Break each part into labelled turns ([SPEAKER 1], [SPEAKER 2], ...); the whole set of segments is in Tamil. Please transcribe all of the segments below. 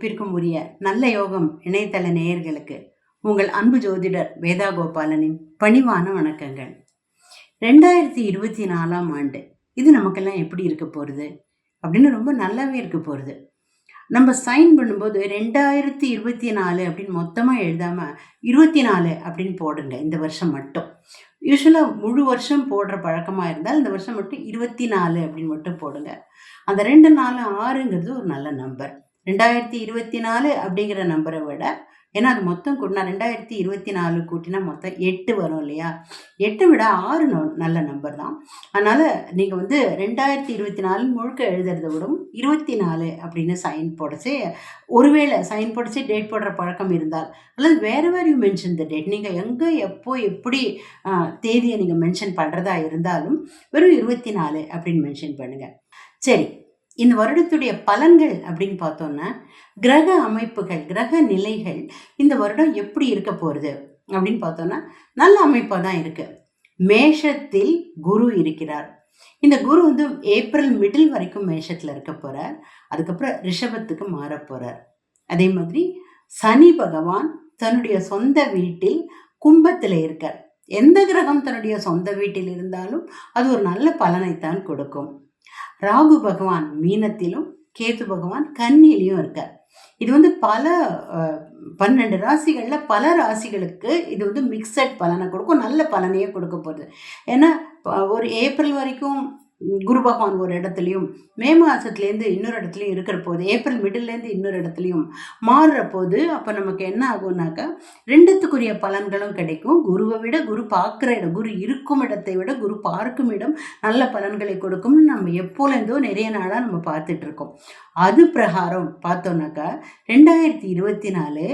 [SPEAKER 1] புகழுக்கும் உரிய நல்ல யோகம் இணையதள நேயர்களுக்கு உங்கள் அன்பு ஜோதிடர் வேதா கோபாலனின் பணிவான வணக்கங்கள். ரெண்டாயிரத்தி இருபத்தி நாலாம் ஆண்டு இது நமக்கெல்லாம் எப்படி இருக்க போகிறது அப்படின்னு ரொம்ப நல்லாவே இருக்க போகிறது நம்ம சைன் பண்ணும்போது ரெண்டாயிரத்தி இருபத்தி நாலு அப்படின்னு மொத்தமாக எழுதாமல் இருபத்தி நாலு அப்படின்னு போடுங்க இந்த வருஷம் மட்டும். யூஸ்வலாக முழு வருஷம் போடுற பழக்கமாக இருந்தால் இந்த வருஷம் மட்டும் இருபத்தி நாலு அப்படின்னு மட்டும் போடுங்க. அந்த ரெண்டு நாலு ஆறுங்கிறது ஒரு நல்ல நம்பர் ரெண்டாயிரத்தி இருபத்தி நாலு அப்படிங்கிற நம்பரை விட ஏன்னா அது மொத்தம் கூட்டினா ரெண்டாயிரத்தி இருபத்தி நாலு கூட்டினா மொத்தம் எட்டு வரும் இல்லையா? எட்டு விட ஆறு நல்ல நம்பர் தான். அதனால் நீங்கள் வந்து ரெண்டாயிரத்தி இருபத்தி நாலு முழுக்க எழுதுறத விடும் இருபத்தி நாலு அப்படின்னு சைன் போடச்சு ஒருவேளை சைன் போடச்சு டேட் போடுற பழக்கம் இருந்தால். அல்லது வேறு வேறு யூ மென்ஷன் த டேட் நீங்கள் எங்கே எப்போ எப்படி தேதியை நீங்கள் மென்ஷன் பண்ணுறதா இருந்தாலும் வெறும் இருபத்தி நாலு அப்படின்னு மென்ஷன் பண்ணுங்கள் சரி இந்த வருடத்துடைய பலன்கள் அப்படின்னு பார்த்தோன்னா கிரக அமைப்புகள் கிரக நிலைகள் இந்த வருடம் எப்படி இருக்க போகிறது அப்படின்னு பார்த்தோன்னா நல்ல அமைப்பாக தான் இருக்குது மேஷத்தில் குரு இருக்கிறார். இந்த குரு வந்து ஏப்ரல் மிடில் வரைக்கும் மேஷத்தில் இருக்க போகிறார் அதுக்கப்புறம் ரிஷபத்துக்கு மாற போகிறார் அதே மாதிரி சனி பகவான் தன்னுடைய சொந்த வீட்டில் கும்பத்தில் இருக்கார். எந்த கிரகம் தன்னுடைய சொந்த வீட்டில் இருந்தாலும் அது ஒரு நல்ல பலனைத்தான் கொடுக்கும். ராகு பகவான் மீனத்திலும் கேது பகவான் கன்னியிலையும் இருக்கார். இது வந்து பல பன்னெண்டு ராசிகளில் பல ராசிகளுக்கு இது வந்து மிக்சட் பலனை கொடுக்கும் நல்ல பலனையே கொடுக்க போகுது. ஏன்னா ஒரு ஏப்ரல் வரைக்கும் குரு பகவான் ஒரு இடத்துலையும் மே மாதத்துலேருந்து இன்னொரு இடத்துலையும் இருக்கிற போது ஏப்ரல் மிடில்லேருந்து இன்னொரு இடத்துலையும் மாறுற போது அப்போ நமக்கு என்ன ஆகும்னாக்கா ரெண்டுத்துக்குரிய பலன்களும் கிடைக்கும். குருவை விட குரு பார்க்குற இடம் குரு இருக்கும் இடத்தை விட குரு பார்க்கும் இடம் நல்ல பலன்களை கொடுக்கும்னு நம்ம எப்போலேருந்தோ நிறைய நாளாக நம்ம பார்த்துட்ருக்கோம். அது பிரகாரம் பார்த்தோன்னாக்கா ரெண்டாயிரத்தி இருபத்தி நாலு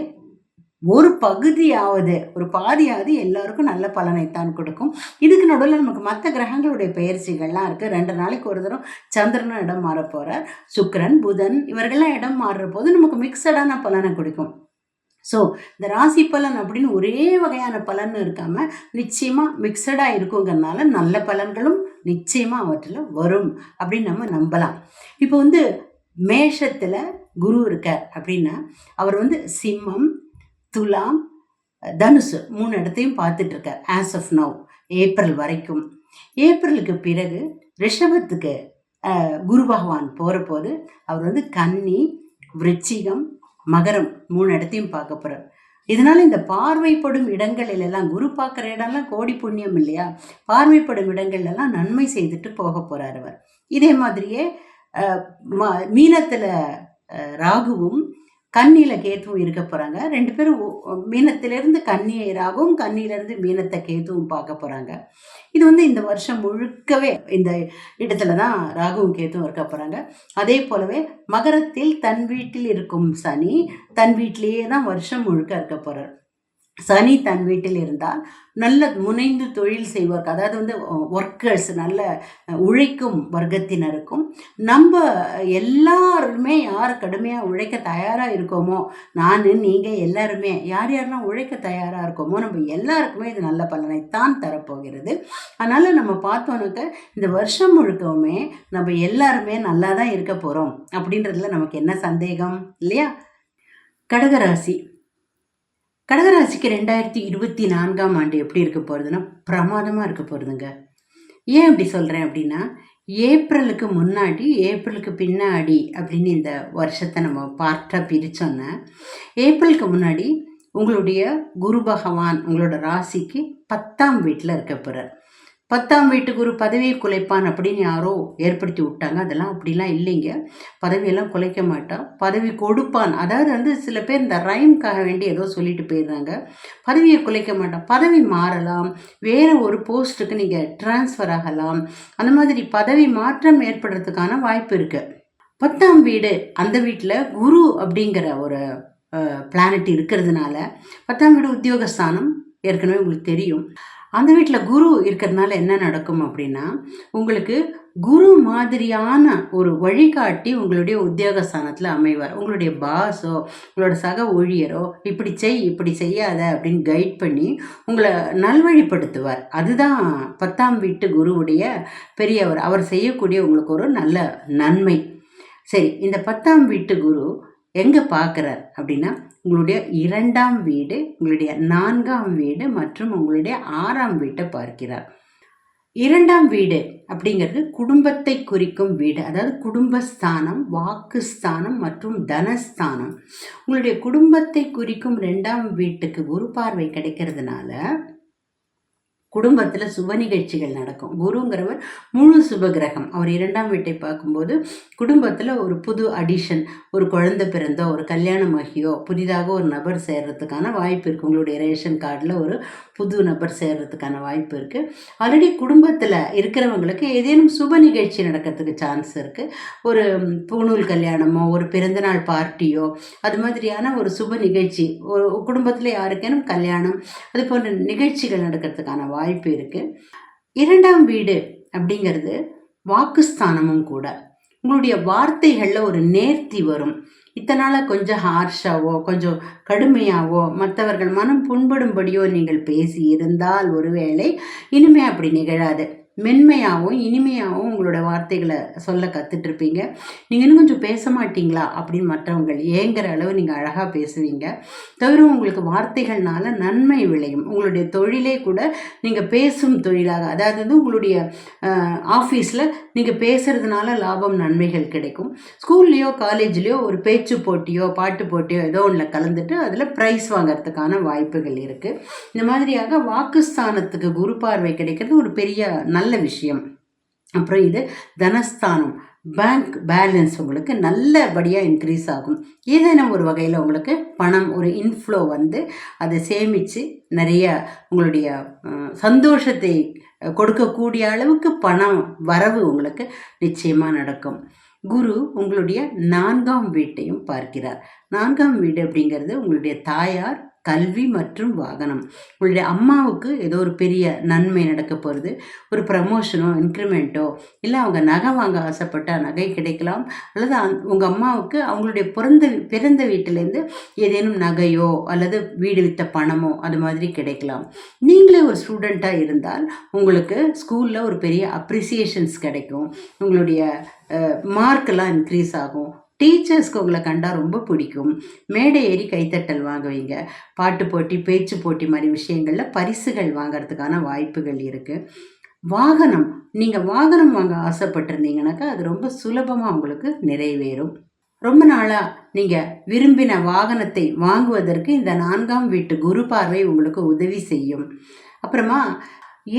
[SPEAKER 1] ஒரு பகுதியாவது ஒரு பாதியாவது எல்லாருக்கும் நல்ல பலனைத்தான் கொடுக்கும். இதுக்கு நடுவில் நமக்கு மற்ற கிரகங்களுடைய பெயர்ச்சிகள்லாம் இருக்குது ரெண்டு நாளைக்கு ஒரு தரம் சந்திரனும் இடம் மாற போகிறார் சுக்கரன் புதன் இவர்கள்லாம் இடம் மாறுற போது நமக்கு மிக்சடான பலனை கொடுக்கும். ஸோ இந்த ராசி பலன் அப்படின்னு ஒரே வகையான பலன் இருக்காமல் நிச்சயமாக மிக்சடாக இருக்குங்கிறனால நல்ல பலன்களும் நிச்சயமாக அவற்றில் வரும் அப்படின்னு நம்ம நம்பலாம். இப்போ வந்து மேஷத்தில் குரு இருக்கார் அப்படின்னா அவர் வந்து சிம்மம் துலாம் தனுசு மூணு இடத்தையும் பார்த்துட்டு இருக்கார் ஆஸ் ஆஃப் நவ் ஏப்ரல் வரைக்கும். ஏப்ரலுக்கு பிறகு ரிஷபத்துக்கு குரு பகவான் போகிற போது அவர் வந்து கன்னி விருச்சிகம் மகரம் மூணு இடத்தையும் பார்க்க போகிறார் இதனால் இந்த பார்வைப்படும் இடங்களில் எல்லாம் குரு பார்க்குற இடம்லாம் கோடி புண்ணியம் இல்லையா? பார்வைப்படும் இடங்கள்லாம் நன்மை செய்துட்டு போக போகிறார் அவர். இதே மாதிரியே மீனத்தில் ம- ராகுவும் கண்ணியில கேத்துவும் இருக்க போறாங்க. ரெண்டு பேரும் மீனத்திலிருந்து கன்னியை ராகுவும் கன்னியிலிருந்து மீனத்தை கேத்துவும் பார்க்க போறாங்க. இது வந்து இந்த வருஷம் முழுக்கவே இந்த இடத்துல தான் ராகுவும் கேத்துவும் இருக்க போறாங்க. அதே போலவே மகரத்தில் தன் வீட்டில் இருக்கும் சனி தன் வீட்டிலேயே தான் வருஷம் முழுக்க இருக்க போறார். சனி தன் வீட்டில் இருந்தால் நல்ல முனைந்து தொழில் செய்வார் அதாவது வந்து ஒர்க்கர்ஸ் நல்ல உழைக்கும் வர்க்கத்தினருக்கும் நம்ம எல்லாருமே யார் கடுமையாக உழைக்க தயாராக இருக்கோமோ நான் நீங்கள் எல்லாருமே யார் யாரெல்லாம் உழைக்க தயாராக இருக்கோமோ நம்ம எல்லாருக்குமே இது நல்ல பலனைத்தான் தரப்போகிறது. அதனால் நம்ம பார்த்தோன்னாக்க இந்த வருஷம் முழுக்கவுமே நம்ம எல்லாருமே நல்லா தான் இருக்க போகிறோம் அப்படின்றதுல நமக்கு என்ன சந்தேகம் இல்லையா? கடகராசி. கடகராசிக்கு ரெண்டாயிரத்தி இருபத்தி நான்காம் ஆண்டு எப்படி இருக்க போகிறதுன்னா பிரமாதமாக இருக்க போகிறதுங்க ஏன் அப்படி சொல்கிறேன் அப்படின்னா ஏப்ரலுக்கு முன்னாடி ஏப்ரலுக்கு பின்னாடி அப்படின்னு இந்த வருஷத்தை நம்ம பார்ட்டாக பிரித்தோன்னா ஏப்ரலுக்கு முன்னாடி உங்களுடைய குரு பகவான் உங்களோட ராசிக்கு பத்தாம் வீட்டில் இருக்க போகிறார் பத்தாம் வீட்டுக்கு ஒரு பதவியை குலைப்பான் அப்படின்னு யாரோ ஏற்படுத்தி விட்டாங்க. அதெல்லாம் அப்படிலாம் இல்லைங்க. பதவியெல்லாம் குலைக்க மாட்டான் பதவி கொடுப்பான். அதாவது வந்து சில பேர் இந்த ரைம்க்காக வேண்டி ஏதோ சொல்லிட்டு போயிடுறாங்க. பதவியை குலைக்க மாட்டான் பதவி மாறலாம். வேறு ஒரு போஸ்ட்டுக்கு நீங்கள் ட்ரான்ஸ்ஃபர் ஆகலாம். அந்த மாதிரி பதவி மாற்றம் ஏற்படுறதுக்கான வாய்ப்பு இருக்குது பத்தாம் வீடு அந்த வீட்டில் குரு அப்படிங்கிற ஒரு பிளானட் இருக்கிறதுனால பத்தாம் வீடு உத்தியோகஸ்தானம் ஏற்கனவே உங்களுக்கு தெரியும். அந்த வீட்டில் குரு இருக்கிறதுனால என்ன நடக்கும் அப்படின்னா உங்களுக்கு குரு மாதிரியான ஒரு வழிகாட்டி உங்களுடைய உத்தியோகஸ்தானத்தில் அமைவார். உங்களுடைய பாஸோ உங்களோட சக ஊழியரோ இப்படி செய் இப்படி செய்யாத அப்படின்னு கைட் பண்ணி உங்களை நல்வழிப்படுத்துவார். அதுதான் பத்தாம் வீட்டு குருவுடைய பெரியவர். அவர் செய்யக்கூடிய உங்களுக்கு ஒரு நல்ல நன்மை. சரி இந்த பத்தாம் வீட்டு குரு எங்கே பார்க்குறார் அப்படின்னா உங்களுடைய இரண்டாம் வீடு உங்களுடைய நான்காம் வீடு மற்றும் உங்களுடைய ஆறாம் வீட்டை பார்க்கிறார். இரண்டாம் வீடு அப்படிங்கிறது குடும்பத்தை குறிக்கும் வீடு அதாவது குடும்பஸ்தானம் வாக்குஸ்தானம் மற்றும் தனஸ்தானம். உங்களுடைய குடும்பத்தை குறிக்கும் ரெண்டாம் வீட்டுக்கு ஒரு பார்வை கிடைக்கிறதுனால குடும்பத்தில் சுப நிகழ்ச்சிகள் நடக்கும். குருங்கிறவர் முழு சுப கிரகம் அவர் இரண்டாம் வீட்டை பார்க்கும்போது குடும்பத்தில் ஒரு புது அடிஷன் ஒரு குழந்தை பிறந்தோ ஒரு கல்யாணம் ஆகியோ புதிதாக ஒரு நபர் சேர்றதுக்கான வாய்ப்பு இருக்குது உங்களுடைய ரேஷன் கார்டில் ஒரு புது நபர் சேர்றதுக்கான வாய்ப்பு இருக்குது ஆல்ரெடி குடும்பத்தில் இருக்கிறவங்களுக்கு ஏதேனும் சுப நிகழ்ச்சி நடக்கிறதுக்கு சான்ஸ் இருக்குது ஒரு பூணூல் கல்யாணமோ ஒரு பிறந்தநாள் பார்ட்டியோ அது மாதிரியான ஒரு சுப நிகழ்ச்சி ஒரு குடும்பத்தில் யாருக்கேனும் கல்யாணம் அது போன்ற நிகழ்ச்சிகள் நடக்கிறதுக்கான வாய்ப்பு வாய்ப்பு இருக்குது இரண்டாம் வீடு அப்படிங்கிறது வாக்குஸ்தானமும் கூட. உங்களுடைய வார்த்தைகளில் ஒரு நேர்த்தி வரும். இத்தனால கொஞ்சம் ஹார்ஷாவோ கொஞ்சம் கடுமையாவோ மற்றவர்கள் மனம் புண்படும்படியோ நீங்கள் பேசி இருந்தால் ஒருவேளை இனிமே அப்படி நிகழாது. மென்மையாகவும் இனிமையாகவும் உங்களோட வார்த்தைகளை சொல்ல கற்றுட்ருப்பீங்க நீங்கள் இன்னும் கொஞ்சம் பேச மாட்டீங்களா? அப்படின்னு மற்றவங்க ஏங்குற அளவு நீங்கள் அழகாக பேசுவீங்க. தவிர உங்களுக்கு வார்த்தைகள்னால நன்மை விளையும். உங்களுடைய தொழிலே கூட நீங்கள் பேசும் தொழிலாக அதாவது வந்து உங்களுடைய ஆஃபீஸில் நீங்கள் பேசுகிறதுனால லாபம் நன்மைகள் கிடைக்கும். ஸ்கூல்லையோ காலேஜ்லேயோ ஒரு பேச்சு போட்டியோ பாட்டு போட்டியோ ஏதோ ஒன்றில் கலந்துட்டு அதில் ப்ரைஸ் வாங்கிறதுக்கான வாய்ப்புகள் இருக்குது இந்த மாதிரியாக வாக்குஸ்தானத்துக்கு குரு பார்வை கிடைக்கிறது ஒரு பெரிய நல்ல நல்ல விஷயம். அப்புறம் இது தனஸ்தானம். பேங்க் பேலன்ஸ் உங்களுக்கு நல்லபடியாக இன்க்ரீஸ் ஆகும். ஏதேனும் ஒரு வகையில் உங்களுக்கு பணம் ஒரு இன்ஃப்ளோ வந்து அதை சேமித்து நிறைய உங்களுடைய சந்தோஷத்தை கொடுக்கக்கூடிய அளவுக்கு பணம் வரவு உங்களுக்கு நிச்சயமாக நடக்கும். குரு உங்களுடைய நான்காம் வீட்டையும் பார்க்கிறார். நான்காம் வீடு அப்படிங்கிறது உங்களுடைய தாயார் கல்வி மற்றும் வாகனம். உங்களுடைய அம்மாவுக்கு ஏதோ ஒரு பெரிய நன்மை நடக்க போகிறது ஒரு ப்ரமோஷனோ இன்க்ரிமெண்ட்டோ இல்லை அவங்க நகை வாங்க ஆசைப்பட்டால் நகை கிடைக்கலாம். அல்லது உங்கள் அம்மாவுக்கு அவங்களுடைய பிறந்த பிறந்த வீட்டிலேருந்து ஏதேனும் நகையோ அல்லது வீடு வித்த பணமோ அது மாதிரி கிடைக்கலாம். நீங்களே ஒரு ஸ்டூடெண்ட்டாக இருந்தால் உங்களுக்கு ஸ்கூலில் ஒரு பெரிய அப்ரிசியேஷன்ஸ் கிடைக்கும். உங்களுடைய மார்க்கெல்லாம் இன்க்ரீஸ் ஆகும். டீச்சர்ஸ்க்கு உங்களை கண்டால் ரொம்ப பிடிக்கும். மேடை ஏறி கைத்தட்டல் வாங்குவீங்க. பாட்டு போட்டி பேச்சு போட்டி மாதிரி விஷயங்களில் பரிசுகள் வாங்கிறதுக்கான வாய்ப்புகள் இருக்குது வாகனம் நீங்கள் வாகனம் வாங்க ஆசைப்பட்டிருந்தீங்கனாக்கா அது ரொம்ப சுலபமாக உங்களுக்கு நிறைவேறும். ரொம்ப நாளாக நீங்கள் விரும்பின வாகனத்தை வாங்குவதற்கு இந்த நான்காம் வீட்டு குரு பார்வை உங்களுக்கு உதவி செய்யும். அப்புறமா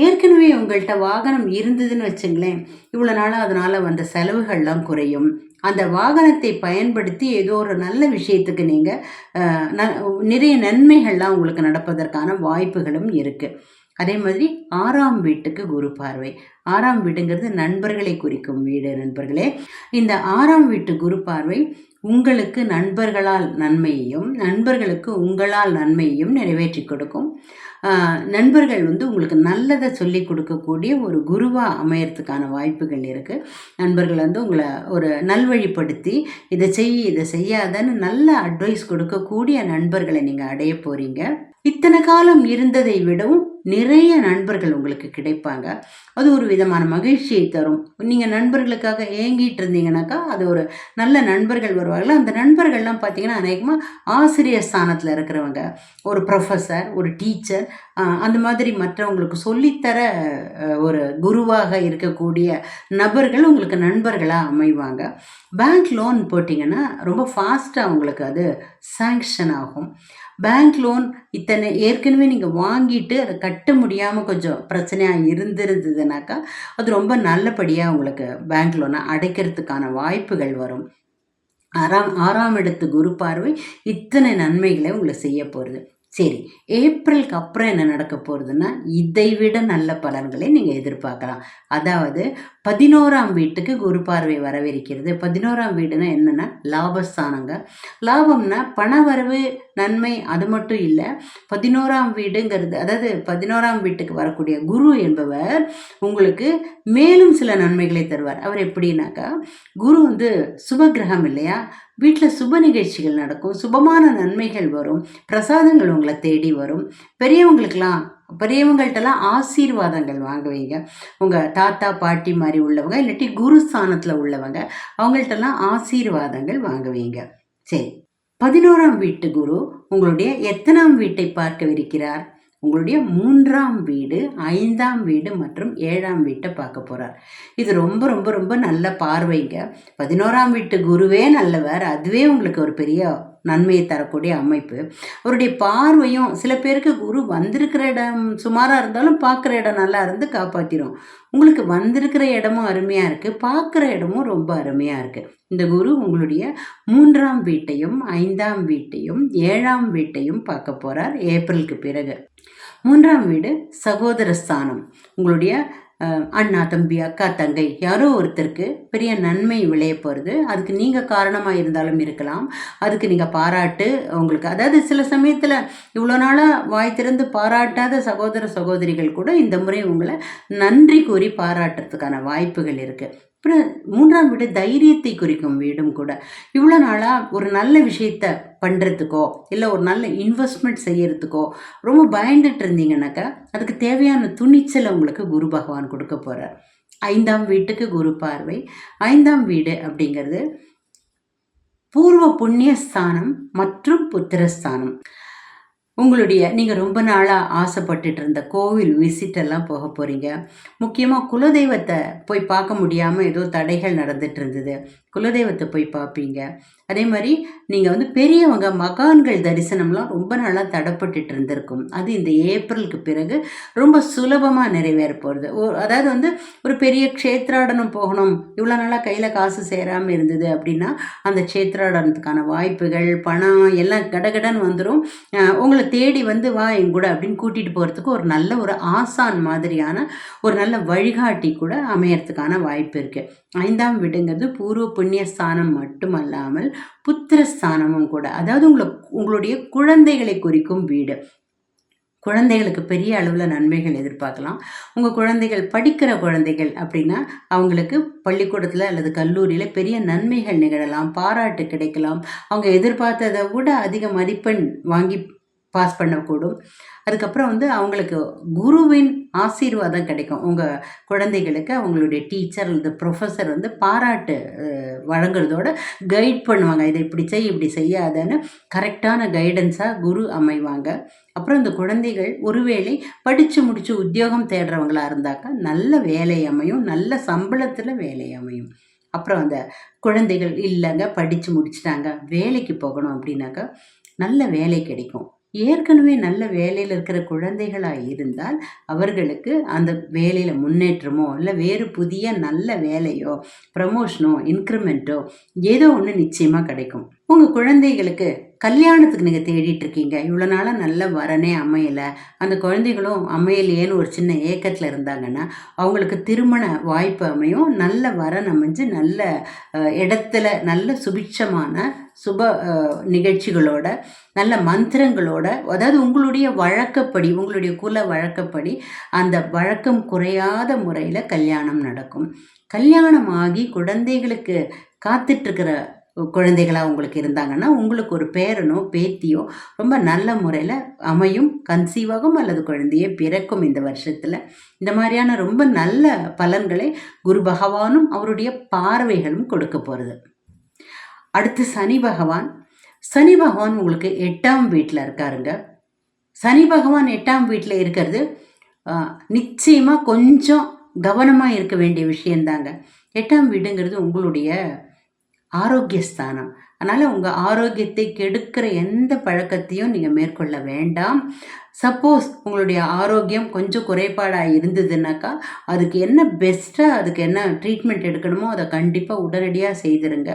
[SPEAKER 1] ஏற்கனவே உங்கள்கிட்ட வாகனம் இருந்ததுன்னு வச்சுங்களேன் இவ்வளோ நாளாக அதனால் வந்த செலவுகள்லாம் குறையும். அந்த வாகனத்தை பயன்படுத்தி ஏதோ ஒரு நல்ல விஷயத்துக்கு நீங்கள் நிறைய நன்மைகள்லாம் உங்களுக்கு நடப்பதற்கான வாய்ப்புகளும் இருக்குது அதே மாதிரி ஆறாம் வீட்டுக்கு குரு பார்வை. ஆறாம் வீடுங்கிறது நண்பர்களை குறிக்கும் வீடு நண்பர்களே. இந்த ஆறாம் வீட்டு குரு பார்வை உங்களுக்கு நண்பர்களால் நன்மையையும் நண்பர்களுக்கு உங்களால் நன்மையையும் நிறைவேற்றி கொடுக்கும். நண்பர்கள் வந்து உங்களுக்கு நல்லதை சொல்லி கொடுக்கக்கூடிய ஒரு குருவாக அமையறதுக்கான வாய்ப்புகள் இருக்குது நண்பர்கள் வந்து உங்களை ஒரு நல்வழிப்படுத்தி இதை செய் இதை செய்யாதன்னு நல்ல அட்வைஸ் கொடுக்கக்கூடிய நண்பர்களை நீங்கள் அடைய போகிறீங்க இத்தனை காலம் இருந்ததை விடவும் நிறைய நண்பர்கள் உங்களுக்கு கிடைப்பாங்க. அது ஒரு விதமான மகிழ்ச்சியை தரும். நீங்கள் நண்பர்களுக்காக ஏங்கிட்டு இருந்தீங்கன்னாக்கா அது ஒரு நல்ல நண்பர்கள் வருவார்கள். அந்த நண்பர்கள்லாம் பார்த்தீங்கன்னா அநேகமாக ஆசிரியர் ஸ்தானத்தில் இருக்கிறவங்க. ஒரு ப்ரொஃபஸர் ஒரு டீச்சர் அந்த மாதிரி மற்றவங்களுக்கு சொல்லித்தர ஒரு குருவாக இருக்கக்கூடிய நபர்கள் உங்களுக்கு நண்பர்களாக அமைவாங்க. பேங்க் லோன் போட்டிங்கன்னா ரொம்ப ஃபாஸ்ட்டாக உங்களுக்கு அது சேங்ஷன் ஆகும். பேங்க் லோன் இத்தனை ஏற்கனவே நீங்கள் வாங்கிட்டு அதை கட்ட முடியாமல் கொஞ்சம் பிரச்சனையாக இருந்திருந்ததுனாக்கா அது ரொம்ப நல்லபடியாக உங்களுக்கு பேங்க் லோனை அடைக்கிறதுக்கான வாய்ப்புகள் வரும். ஆறாம் ஆறாம் இடத்து குரு பார்வை இத்தனை நன்மைகளை உங்களை செய்ய போகிறது சரி ஏப்ரலுக்கு அப்புறம் என்ன நடக்க போகிறதுன்னா இதை விட நல்ல பலன்களை நீங்கள் எதிர்பார்க்கலாம். அதாவது பதினோராம் வீட்டுக்கு குரு பார்வை வரவிருக்கிறது. பதினோராம் வீடுனா என்னென்னா லாபஸ்தானங்க. லாபம்னா பண வரவு நன்மை அது மட்டும் இல்லை பதினோராம் வீடுங்கிறது அதாவது பதினோராம் வீட்டுக்கு வரக்கூடிய குரு என்பவர் உங்களுக்கு மேலும் சில நன்மைகளை தருவார். அவர் எப்படின்னாக்கா குரு வந்து சுபகிரகம் இல்லையா? வீட்டில் சுப நிகழ்ச்சிகள் நடக்கும் சுபமான நன்மைகள் வரும் பிரசாதங்கள் உங்களை தேடி வரும். பெரியவங்களுக்கெல்லாம் பெரியவங்கள்ட்டெல்லாம் ஆசீர்வாதங்கள் வாங்குவீங்க. உங்கள் தாத்தா பாட்டி மாதிரி உள்ளவங்க இல்லாட்டி குரு ஸ்தானத்தில் உள்ளவங்க அவங்கள்ட்டலாம் ஆசீர்வாதங்கள் வாங்குவீங்க. சரி பதினோராம் வீட்டு குரு உங்களுடைய எத்தனாம் வீட்டை பார்க்கவிருக்கிறார்? உங்களுடைய மூன்றாம் வீடு ஐந்தாம் வீடு மற்றும் ஏழாம் வீட்டை பார்க்க போகிறார் இது ரொம்ப ரொம்ப ரொம்ப நல்ல பார்வைங்க. பதினோராம் வீட்டு குருவே நல்லவர். அதுவே உங்களுக்கு ஒரு பெரிய நன்மையை தரக்கூடிய அமைப்பு. அவருடைய பார்வையும் சில பேருக்கு குரு வந்திருக்கிற இடம் சுமாராக இருந்தாலும் பார்க்குற இடம் நல்லா இருந்து காப்பாற்றிடும் உங்களுக்கு வந்திருக்கிற இடமும் அருமையாக இருக்குது பார்க்குற இடமும் ரொம்ப அருமையாக இருக்குது இந்த குரு உங்களுடைய மூன்றாம் வீட்டையும் ஐந்தாம் வீட்டையும் ஏழாம் வீட்டையும் பார்க்க போகிறார் ஏப்ரலுக்கு பிறகு. மூன்றாம் வீடு சகோதர ஸ்தானம். உங்களுடைய அண்ணா தம்பி அக்கா தங்கை யாரோ ஒருத்தருக்கு பெரிய நன்மை விளைய போகிறது அதுக்கு நீங்கள் காரணமாக இருந்தாலும் இருக்கலாம். அதுக்கு நீங்கள் பாராட்டு உங்களுக்கு. அதாவது சில சமயத்தில் இவ்வளோ நாளாக வாய் திறந்து பாராட்டாத சகோதர சகோதரிகள் கூட இந்த முறை உங்களை நன்றி கூறி பாராட்டுறதுக்கான வாய்ப்புகள் இருக்குது அப்புறம் மூன்றாம் வீடு தைரியத்தை குறிக்கும் வீடும் கூட. இவ்வளோ நாளாக ஒரு நல்ல விஷயத்த பண்ணுறதுக்கோ இல்லை ஒரு நல்ல இன்வெஸ்ட்மெண்ட் செய்யறதுக்கோ ரொம்ப பயந்துட்டு இருந்தீங்கன்னாக்கா அதுக்கு தேவையான துணிச்சலை உங்களுக்கு குரு பகவான் கொடுக்க போகிறார் ஐந்தாம் வீட்டுக்கு குரு பார்வை. ஐந்தாம் வீடு அப்படிங்கிறது பூர்வ புண்ணியஸ்தானம் மற்றும் புத்திரஸ்தானம். உங்களுடைய நீங்கள் ரொம்ப நாளாக ஆசைப்பட்டுட்டு இருந்த கோவில் விசிட்டெல்லாம் போக போகிறீங்க முக்கியமாக குலதெய்வத்தை போய் பார்க்க முடியாமல் ஏதோ தடைகள் நடந்துட்டு இருந்தது குலதெய்வத்தை போய் பார்ப்பீங்க. அதே மாதிரி நீங்கள் வந்து பெரியவங்க மகான்கள் தரிசனம்லாம் ரொம்ப நாளாக தடப்பட்டுட்டு இருந்திருக்கும். அது இந்த ஏப்ரலுக்கு பிறகு ரொம்ப சுலபமாக நிறைவேற போகிறது அதாவது வந்து ஒரு பெரிய க்ஷேத்ராடனம் போகணும். இவ்வளோ நாளாக கையில் காசு சேராமல் இருந்தது அப்படின்னா அந்த க்ஷேத்ராடனத்துக்கான வாய்ப்புகள் பணம் எல்லாம் கடகடன் வந்துடும் உங்களை தேடி வந்து வா என் கூட அப்படின்னு கூட்டிகிட்டு போகிறதுக்கு ஒரு நல்ல ஒரு ஆசான் மாதிரியான ஒரு நல்ல வழிகாட்டி கூட அமையறதுக்கான வாய்ப்பு இருக்குது ஐந்தாம் வீடுங்கிறது பூர்வ புண்ணிய ஸ்தானம் மட்டுமல்லாமல் புத்திரஸ்தானமும் கூட. அதாவது உங்களை உங்களுடைய குழந்தைகளை குறிக்கும் வீடு. குழந்தைகளுக்கு பெரிய அளவில் நன்மைகள் எதிர்பார்க்கலாம். உங்கள் குழந்தைகள் படிக்கிற குழந்தைகள் அப்படின்னா அவங்களுக்கு பள்ளிக்கூடத்தில் அல்லது கல்லூரியில் பெரிய நன்மைகள் நிகழலாம். பாராட்டு கிடைக்கலாம். அவங்க எதிர்பார்த்ததை விட அதிக மதிப்பெண் வாங்கி பாஸ் பண்ணக்கூடும். அதுக்கப்புறம் வந்து அவங்களுக்கு குருவின் ஆசீர்வாதம் கிடைக்கும். உங்கள் குழந்தைகளுக்கு அவங்களுடைய டீச்சர் அல்லது ப்ரொஃபஸர் வந்து பாராட்டு வழங்குறதோட கைட் பண்ணுவாங்க. இதை இப்படி செய் இப்படி செய்யாதன்னு கரெக்டான கைடன்ஸாக குரு அமைவாங்க. அப்புறம் இந்த குழந்தைகள் ஒருவேளை படித்து முடித்து உத்தியோகம் தேடுறவங்களா இருந்தாக்கா நல்ல வேலை அமையும். நல்ல சம்பளத்தில் வேலை அமையும். அப்புறம் அந்த குழந்தைகள் இல்லைங்க படித்து முடிச்சிட்டாங்க வேலைக்கு போகணும் அப்படின்னாக்கா நல்ல வேலை கிடைக்கும். ஏற்கனவே நல்ல வேலையில் இருக்கிற குழந்தைகளாக இருந்தால் அவர்களுக்கு அந்த வேலையில் முன்னேற்றமோ இல்லை வேறு புதிய நல்ல வேலையோ ப்ரமோஷனோ இன்க்ரிமெண்ட்டோ ஏதோ ஒன்று நிச்சயமாக கிடைக்கும். உங்கள் குழந்தைகளுக்கு கல்யாணத்துக்கு நீங்கள் தேடிட்டு இருக்கீங்க இவ்வளோ நாளாக நல்ல வரனே அமையலை. அந்த குழந்தைகளும் அமையலையேன்னு ஒரு சின்ன ஏக்கத்தில் இருந்தாங்கன்னா அவங்களுக்கு திருமண வாய்ப்பு அமையும். நல்ல வரன் அமைஞ்சு நல்ல இடத்துல நல்ல சுபிட்சமான சுப நிகழ்ச்சிகளோட நல்ல மந்திரங்களோட அதாவது உங்களுடைய வழக்கப்படி உங்களுடைய குல வழக்கப்படி அந்த வழக்கம் குறையாத முறையில் கல்யாணம் நடக்கும். கல்யாணம் ஆகி குழந்தைகளுக்கு காத்துட்ருக்கிற குழந்தைகளாக உங்களுக்கு இருந்தாங்கன்னா உங்களுக்கு ஒரு பேரனோ பேத்தியோ ரொம்ப நல்ல முறையில் அமையும் கன்சீவாகும் அல்லது குழந்தையே பிறக்கும் இந்த வருஷத்தில். இந்த மாதிரியான ரொம்ப நல்ல பலன்களை குரு பகவானும் அவருடைய பார்வைகளும் கொடுக்க போகிறது அடுத்து சனி பகவான். சனி பகவான் உங்களுக்கு எட்டாம் வீட்டில் இருக்காருங்க. சனி பகவான் எட்டாம் வீட்டில் இருக்கிறது நிச்சயமாக கொஞ்சம் கவனமாக இருக்க வேண்டிய விஷயந்தாங்க எட்டாம் வீடுங்கிறது உங்களுடைய ஆரோக்கியஸ்தானம். அதனால் உங்கள் ஆரோக்கியத்தை கெடுக்கிற எந்த பழக்கத்தையும் நீங்கள் மேற்கொள்ள வேண்டாம். சப்போஸ் உங்களுடைய ஆரோக்கியம் கொஞ்சம் குறைபாடாக இருந்ததுனாக்கா அதுக்கு என்ன பெஸ்ட்டாக அதுக்கு என்ன ட்ரீட்மெண்ட் எடுக்கணுமோ அதை கண்டிப்பாக உடனடியாக செய்திருங்க.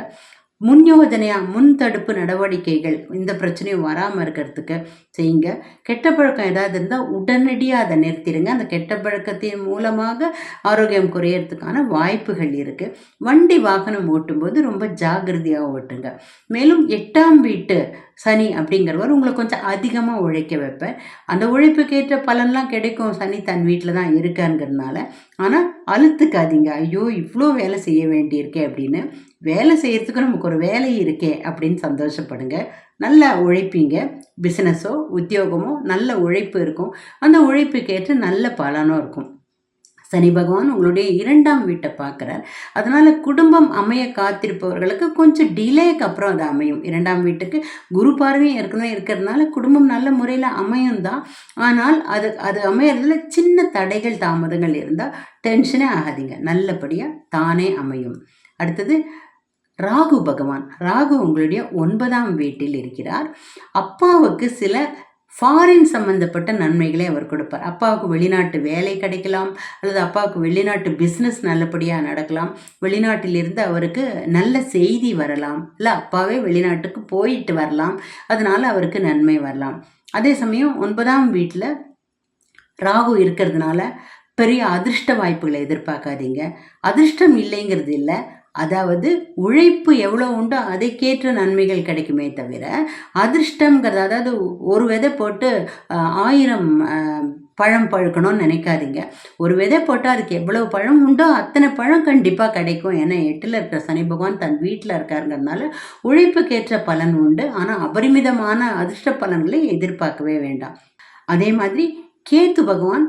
[SPEAKER 1] முன்யோஜனையாக முன் தடுப்பு நடவடிக்கைகள் இந்த பிரச்சனையும் வராமல் இருக்கிறதுக்கு செய்யுங்க. கெட்ட பழக்கம் ஏதாவது இருந்தால் உடனடியாக அதை நிறுத்திடுங்க. அந்த கெட்ட பழக்கத்தின் மூலமாக ஆரோக்கியம் குறையறதுக்கான வாய்ப்புகள் இருக்குது வண்டி வாகனம் ஓட்டும்போது ரொம்ப ஜாகிரதையாக ஓட்டுங்க. மேலும் எட்டாம் வீட்டு சனி அப்படிங்கிறவர் உங்களை கொஞ்சம் அதிகமாக உழைக்க வைப்பேன் அந்த உழைப்புக்கேற்ற பலன்லாம் கிடைக்கும். சனி தன் வீட்டில் தான் இருக்காங்கிறதுனால ஆனால் அழுத்துக்காதீங்க. ஐயோ இவ்வளோ வேலை செய்ய வேண்டியிருக்கே அப்படின்னு. வேலை செய்கிறதுக்கு நமக்கு ஒரு வேலை இருக்கே அப்படின்னு சந்தோஷப்படுங்க. நல்லா உழைப்பீங்க. பிஸ்னஸோ உத்தியோகமோ நல்ல உழைப்பு இருக்கும். அந்த உழைப்புக்கேற்ற நல்ல பலனும் இருக்கும். சனி பகவான் உங்களுடைய இரண்டாம் வீட்டை பார்க்குறார். அதனால் குடும்பம் அமைய காத்திருப்பவர்களுக்கு கொஞ்சம் டிலேக்கு அப்புறம் அது அமையும். இரண்டாம் வீட்டுக்கு குரு பார்வையும் ஏற்கனவே இருக்கிறதுனால குடும்பம் நல்ல முறையில் அமையும் தான் ஆனால் அது அது அமையறதுல சின்ன தடைகள் தாமதங்கள் இருந்தால் டென்ஷனே ஆகாதீங்க. நல்லபடியாக தானே அமையும். அடுத்தது ராகு பகவான். ராகு உங்களுடைய ஒன்பதாம் வீட்டில் இருக்கிறார். அப்பாவுக்கு சில ஃபாரின் சம்மந்தப்பட்ட நன்மைகளை அவர் கொடுப்பார். அப்பாவுக்கு வெளிநாட்டு வேலை கிடைக்கலாம் அல்லது அப்பாவுக்கு வெளிநாட்டு பிஸ்னஸ் நல்லபடியாக நடக்கலாம். வெளிநாட்டிலிருந்து அவருக்கு நல்ல செய்தி வரலாம். இல்லை அப்பாவே வெளிநாட்டுக்கு போயிட்டு வரலாம். அதனால் அவருக்கு நன்மை வரலாம். அதே சமயம் ஒன்பதாம் வீட்டில் ராகு இருக்கிறதுனால பெரிய அதிர்ஷ்ட வாய்ப்புகளை எதிர்பார்க்காதீங்க. அதிர்ஷ்டம் இல்லைங்கிறது இல்லை அதாவது உழைப்பு எவ்வளோ உண்டோ அதுக்கேற்ற நன்மைகள் கிடைக்குமே தவிர அதிர்ஷ்டங்கிறது அதாவது ஒரு விதை போட்டு ஆயிரம் பழம் பழுக்கணும்னு நினைக்காதீங்க. ஒரு விதை போட்டால் அதுக்கு எவ்வளோ பழம் உண்டோ அத்தனை பழம் கண்டிப்பாக கிடைக்கும். ஏன்னா எட்டில் இருக்கிற சனி பகவான் தன் வீட்டில் இருக்காருங்கிறதுனால உழைப்புக்கேற்ற பலன் உண்டு. ஆனால் அபரிமிதமான அதிர்ஷ்ட பலன்களை எதிர்பார்க்கவே வேண்டாம். அதே மாதிரி கேத்து பகவான்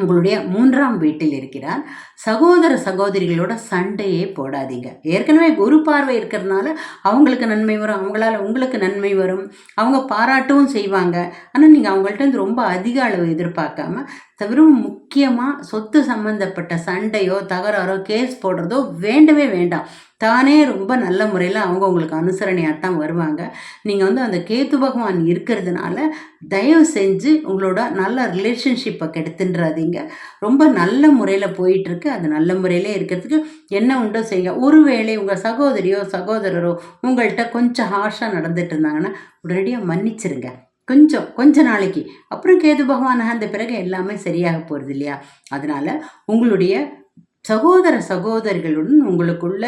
[SPEAKER 1] உங்களுடைய மூன்றாம் வீட்டில் இருக்கிறார். சகோதர சகோதரிகளோட சண்டையே போடாதீங்க. ஏற்கனவே குரு பார்வை இருக்கிறதுனால அவங்களுக்கு நன்மை வரும். அவங்களால உங்களுக்கு நன்மை வரும். அவங்க பாராட்டவும் செய்வாங்க. ஆனால் நீங்கள் அவங்கள்ட்ட ரொம்ப அதிக அளவு எதிர்பார்க்காம தவிரும் முக்கியமாக சொத்து சம்மந்தப்பட்ட சண்டையோ தகராறோ கேஸ் போடுறதோ வேண்டவே வேண்டாம். தானே ரொம்ப நல்ல முறையில் அவங்க உங்களுக்கு அனுசரணையாக தான் வருவாங்க. நீங்கள் வந்து அந்த கேத்து பகவான் இருக்கிறதுனால தயவு செஞ்சு உங்களோட நல்ல ரிலேஷன்ஷிப்பை கெடுத்துன்றாதீங்க. ரொம்ப நல்ல முறையில் போயிட்டுருக்கு. அது நல்ல முறையிலே இருக்கிறதுக்கு என்ன உண்டோ செய்யுங்க. ஒருவேளை உங்கள் சகோதரியோ சகோதரரோ உங்கள்கிட்ட கொஞ்சம் ஹார்ஷாக நடந்துட்டு இருந்தாங்கன்னா உடனடியாக மன்னிச்சிருங்க. கொஞ்சம் கொஞ்ச நாளைக்கு. அப்புறம் கேது பகவான் அந்த பிறகு எல்லாமே சரியாக போகிறது இல்லையா? அதனால் உங்களுடைய சகோதர சகோதரிகளுடன் உங்களுக்குள்ள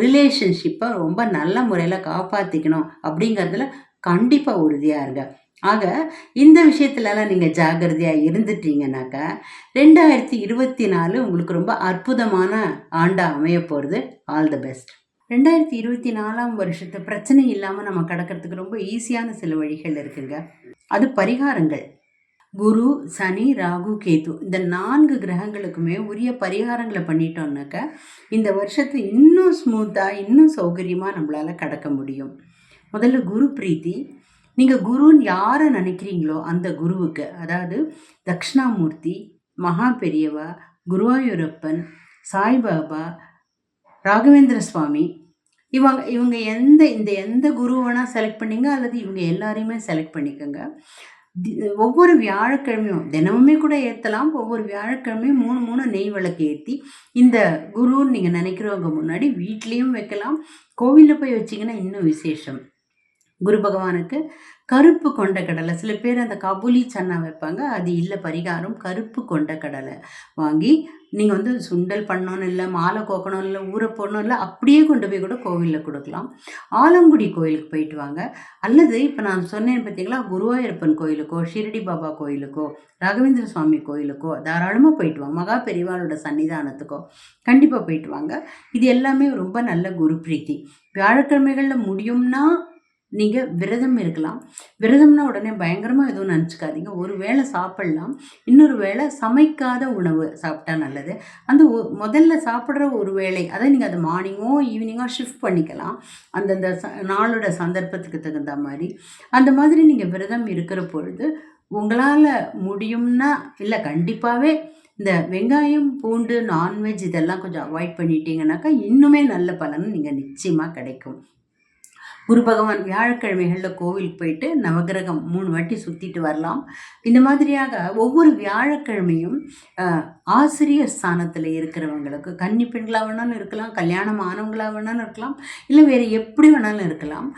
[SPEAKER 1] ரிலேஷன்ஷிப்பை ரொம்ப நல்ல முறையில் காப்பாற்றிக்கணும் அப்படிங்கிறதுல கண்டிப்பாக உறுதியாக இருங்க. ஆக இந்த விஷயத்துலலாம் நீங்கள் ஜாகிரதையாக இருந்துட்டீங்கன்னாக்கா ரெண்டாயிரத்தி இருபத்தி நாலு உங்களுக்கு ரொம்ப அற்புதமான ஆண்டாக அமைய போகிறது ஆல் த பெஸ்ட். ரெண்டாயிரத்தி இருபத்தி நாலாம் வருஷத்தை பிரச்சனை இல்லாமல் நம்ம கடக்கிறதுக்கு ரொம்ப ஈஸியான சில வழிகள் இருக்குங்க. அது பரிகாரங்கள். குரு சனி ராகு கேது இந்த நான்கு கிரகங்களுக்குமே உரிய பரிகாரங்களை பண்ணிட்டோம்னாக்க இந்த வருஷத்தை இன்னும் ஸ்மூத்தாக இன்னும் சௌகரியமாக நம்மளால் கடக்க முடியும். முதல்ல குரு பிரீத்தி. நீங்கள் குருன்னு யாரை நினைக்கிறீங்களோ அந்த குருவுக்கு அதாவது தக்ஷணாமூர்த்தி மகா பெரியவா குருவாயூரப்பன் சாய்பாபா ராகவேந்திர சுவாமி இவங்க இவங்க எந்த இந்த எந்த குரு வேணால் செலக்ட் பண்ணிங்க? அல்லது இவங்க எல்லாரையுமே செலக்ட் பண்ணிக்கோங்க. ஒவ்வொரு வியாழக்கிழமையும் தினமுமே கூட ஏற்றலாம் ஒவ்வொரு வியாழக்கிழமையும் மூணு மூணு நெய் விளக்கு ஏற்றி இந்த குருன்னு நீங்கள் நினைக்கிறவங்க முன்னாடி வீட்லேயும் வைக்கலாம். கோவிலில் போய் வச்சிங்கன்னா இன்னும் விசேஷம். குரு பகவானுக்கு கருப்பு கொண்ட கடலை. சில பேர் அந்த கபுலி சன்னா வைப்பாங்க. அது இல்லை பரிகாரம் கருப்பு கொண்ட கடலை வாங்கி நீங்கள் வந்து சுண்டல் பண்ணணும் இல்லை மாலை கோக்கணும் இல்லை ஊற போடணும் இல்லை அப்படியே கொண்டு போய் கூட கோவிலில் கொடுக்கலாம். ஆலங்குடி கோயிலுக்கு போயிட்டு வாங்க. அல்லது இப்போ நான் சொன்னேன் பார்த்தீங்களா குருவாயூரப்பன் கோயிலுக்கோ ஷிரடி பாபா கோயிலுக்கோ ராகவேந்திர சுவாமி கோயிலுக்கோ தாராளமாக போயிட்டு வாங்க. மகா பெரிவாளோட சன்னிதானத்துக்கோ கண்டிப்பாக போயிட்டு வாங்க. இது எல்லாமே ரொம்ப நல்ல குரு பிரீத்தி. வியாழக்கிழமைகளில் முடியும்னா நீங்கள் விரதம் இருக்கலாம். விரதம்னா உடனே பயங்கரமாக எதுவும் நினச்சிக்காதீங்க. ஒரு வேளை சாப்பிட்லாம். இன்னொரு வேளை சமைக்காத உணவு சாப்பிட்டா நல்லது. அந்த முதல்ல சாப்பிட்ற ஒரு வேளை அதை நீங்கள் அதை மார்னிங்கோ ஈவினிங்கோ ஷிஃப்ட் பண்ணிக்கலாம். அந்தந்த ச நாளோட சந்தர்ப்பத்துக்கு தகுந்த மாதிரி. அந்த மாதிரி நீங்கள் விரதம் இருக்கிற பொழுது உங்களால் முடியும்னா இல்லை கண்டிப்பாகவே இந்த வெங்காயம் பூண்டு நான்வெஜ் இதெல்லாம் கொஞ்சம் அவாய்ட் பண்ணிட்டீங்கன்னாக்கா இன்னுமே நல்ல பலன் நீங்கள் நிச்சயமாக கிடைக்கும். குரு பகவான் வியாழக்கிழமைகளில் கோவிலுக்கு போயிட்டு நவகிரகம் மூணு வாட்டி சுற்றிட்டு வரலாம். இந்த மாதிரியாக ஒவ்வொரு வியாழக்கிழமையும் ஆசிரியர் ஸ்தானத்தில் இருக்கிறவங்களுக்கு கன்னி பெண்களாக வேணாலும் இருக்கலாம் கல்யாணம் ஆனவங்களாக வேணாலும் இருக்கலாம் இல்லை வேறு எப்படி வேணாலும் இருக்கலாம்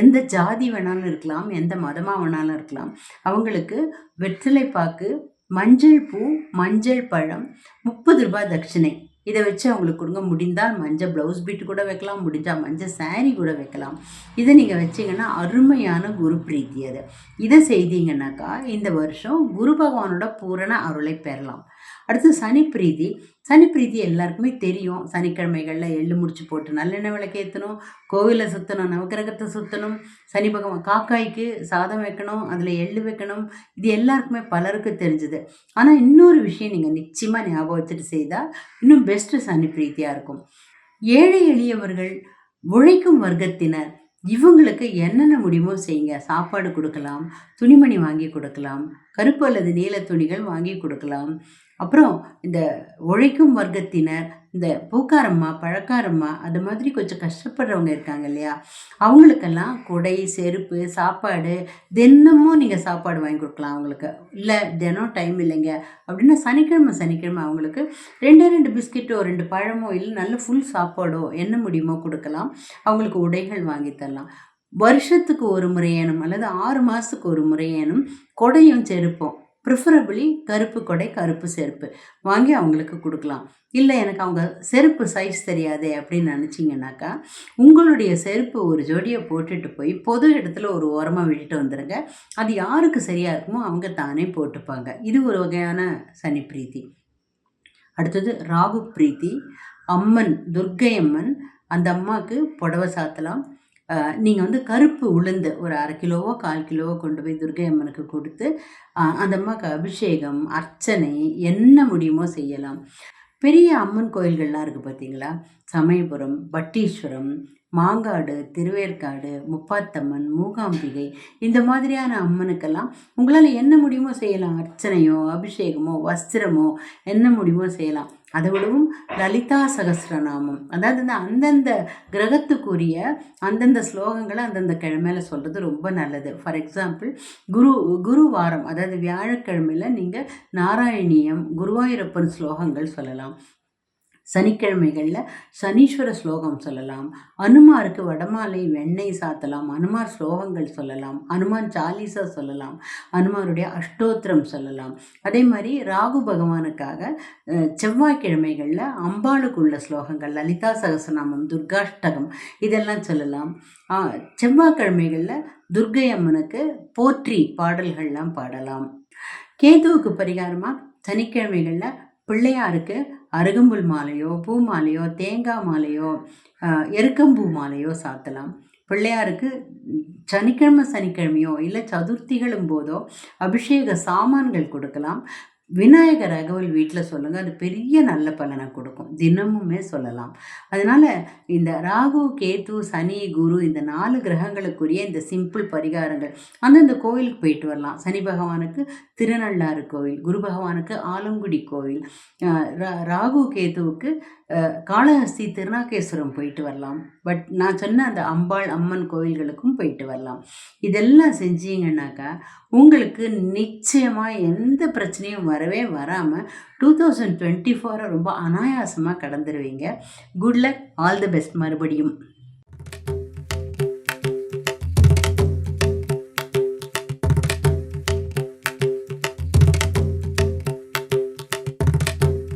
[SPEAKER 1] எந்த ஜாதி வேணாலும் இருக்கலாம் எந்த மதமாக வேணாலும் இருக்கலாம் அவங்களுக்கு வெற்றிலை பாக்கு மஞ்சள் பூ மஞ்சள் பழம் முப்பது ரூபாய் தட்சிணை. இதை வச்சு அவங்களுக்கு கொடுங்க. முடிந்தால் மஞ்சள் ப்ளவுஸ் பீட்டு கூட வைக்கலாம் முடிஞ்சால் மஞ்சள் சாரீ கூட வைக்கலாம். இதை நீங்கள் வச்சிங்கன்னா அருமையான குரு பிரீத்தி அது. இதை செய்தீங்கன்னாக்கா இந்த வருஷம் குரு பகவானோட பூரண அருளை பெறலாம். அடுத்து சனி பிரீதி சனி பிரீதி எல்லாருக்குமே தெரியும். சனிக்கிழமைகளில் எள்ளு முடிச்சு போட்டு நல்லெண்ணெய் விளக்கேற்றணும் கோவிலை சுற்றணும் நவக்கிரகத்தை சுற்றணும் சனி பகவான் காக்காய்க்கு சாதம் வைக்கணும் அதில் எள்ளு வைக்கணும். இது எல்லாருக்குமே பலருக்கு தெரிஞ்சுது. ஆனால் இன்னொரு விஷயம் நீங்கள் நிச்சயமாக ஞாபகம் வச்சுட்டு செய்தால் இன்னும் பெஸ்ட்டு சனி பிரீத்தியாக இருக்கும். ஏழை எளியவர்கள் உழைக்கும் வர்க்கத்தினர் இவங்களுக்கு என்னென்ன முடியுமோ செய்யுங்க. சாப்பாடு கொடுக்கலாம் துணிமணி வாங்கி கொடுக்கலாம் கருப்பு அல்லது நீல துணிகள் வாங்கி கொடுக்கலாம். அப்புறம் இந்த உழைக்கும் வர்க்கத்தினர் இந்த பூக்காரம்மா பழக்காரம்மா அது மாதிரி கொஞ்சம் கஷ்டப்படுறவங்க இருக்காங்க இல்லையா? அவங்களுக்கெல்லாம் குடை செருப்பு சாப்பாடு தினமும் நீங்கள் சாப்பாடு வாங்கி கொடுக்கலாம் அவங்களுக்கு. இல்லை தினம் டைம் இல்லைங்க. அப்படின்னா சனிக்கிழமை சனிக்கிழமை அவங்களுக்கு ரெண்டு ரெண்டு பிஸ்கெட்டோ ரெண்டு பழமோ இல்லை நல்ல ஃபுல் சாப்பாடோ என்ன முடியுமோ கொடுக்கலாம். அவங்களுக்கு உடைகள் வாங்கி தரலாம். வருஷத்துக்கு ஒரு முறையேனும் அல்லது ஆறு மாதத்துக்கு ஒரு முறையேனும் கொடையும் செருப்போம் ப்ரிஃபரபிளி கருப்பு கொடை கருப்பு செருப்பு. வாங்கி அவங்களுக்கு கொடுக்கலாம். இல்லை எனக்கு அவங்க செருப்பு சைஸ் தெரியாதே அப்படின்னு நினச்சிங்கனாக்கா உங்களுடைய செருப்பு ஒரு ஜோடியை போட்டுட்டு போய் பொது இடத்துல ஒரு ஓரமாக விட்டுட்டு வந்துடுங்க அது யாருக்கு சரியாக இருக்குமோ அவங்க தானே போட்டுப்பாங்க. இது ஒரு வகையான சனி பிரீத்தி. அடுத்தது ராகு பிரீத்தி. அம்மன் துர்க்கை அம்மன். அந்த அம்மாவுக்கு புடவை சாத்தலாம். நீங்கள் வந்து கருப்பு உளுந்து ஒரு அரை கிலோவோ கால் கிலோவோ கொண்டு போய் துர்கை அம்மனுக்கு கொடுத்து அந்த அம்மாவுக்கு அபிஷேகம் அர்ச்சனை என்ன முடியுமோ செய்யலாம். பெரிய அம்மன் கோயில்கள்லாம் இருக்குது பார்த்தீங்களா சமயபுரம் பட்டீஸ்வரம் மாங்காடு திருவேற்காடு முப்பாத்தம்மன் மூகாம்பிகை இந்த மாதிரியான அம்மனுக்கெல்லாம் உங்களால் என்ன முடியுமோ செய்யலாம். அர்ச்சனையோ அபிஷேகமோ வஸ்திரமோ என்ன முடியுமோ செய்யலாம். அதை விடவும் லலிதா சகசிரநாமம். அதாவது இந்த அந்தந்த கிரகத்துக்குரிய அந்தந்த ஸ்லோகங்களை அந்தந்த கிழமையில சொல்கிறது ரொம்ப நல்லது. ஃபார் எக்ஸாம்பிள் குரு குரு வாரம் அதாவது வியாழக்கிழமையில் நீங்கள் நாராயணியம் குருவாயூரப்பன் ஸ்லோகங்கள் சொல்லலாம். சனிக்கிழமைகளில் சனீஸ்வர ஸ்லோகம் சொல்லலாம். அனுமாருக்கு வடமாலை வெண்ணெய் சாத்தலாம். அனுமார் ஸ்லோகங்கள் சொல்லலாம். அனுமான் சாலிசா சொல்லலாம். அனுமாருடைய அஷ்டோத்திரம் சொல்லலாம். அதே மாதிரி ராகு பகவானுக்காக செவ்வாய்க்கிழமைகளில் அம்பாளுக்குள்ள ஸ்லோகங்கள் லலிதா சகசநாமம் துர்காஷ்டகம் இதெல்லாம் சொல்லலாம். செவ்வாய்க்கிழமைகளில் துர்கை அம்மனுக்கு போற்றி பாடல்கள்லாம் பாடலாம். கேதுவுக்கு பரிகாரமாக சனிக்கிழமைகளில் பிள்ளையாருக்கு அருகம்புல் மாலையோ பூ மாலையோ தேங்காய் மாலையோ எருக்கம்பூ மாலையோ சாத்தலாம். பிள்ளையாருக்கு சனிக்கிழமை சனிக்கிழமையோ இல்லை சதுர்த்திகளும் போதோ அபிஷேக சாமான்கள் கொடுக்கலாம். விநாயகர் அகவல் வீட்டில் சொல்லுங்கள் அது பெரிய நல்ல பலனை கொடுக்கும். தினமுமே சொல்லலாம். அதனால் இந்த ராகு கேத்து சனி குரு இந்த நாலு கிரகங்களுக்குரிய இந்த சிம்பிள் பரிகாரங்கள். அந்தந்த கோவிலுக்கு போயிட்டு வரலாம். சனி பகவானுக்கு திருநள்ளாறு கோவில் குரு பகவானுக்கு ஆலங்குடி கோவில் ராகு கேத்துவுக்கு காளஹஸ்தி திருநாகேஸ்வரம் போயிட்டு வரலாம். பட் நான் சொன்ன அந்த அம்பாள் அம்மன் கோவில்களுக்கும் போயிட்டு வரலாம். இதெல்லாம் செஞ்சீங்கன்னாக்கா உங்களுக்கு நிச்சயமாக எந்த பிரச்சனையும் வரவே வராமல் டூ தௌசண்ட் டுவெண்ட்டி ஃபோரை ரொம்ப அனாயாசமாக கடந்துருவீங்க. Good luck all the best மறுபடியும்.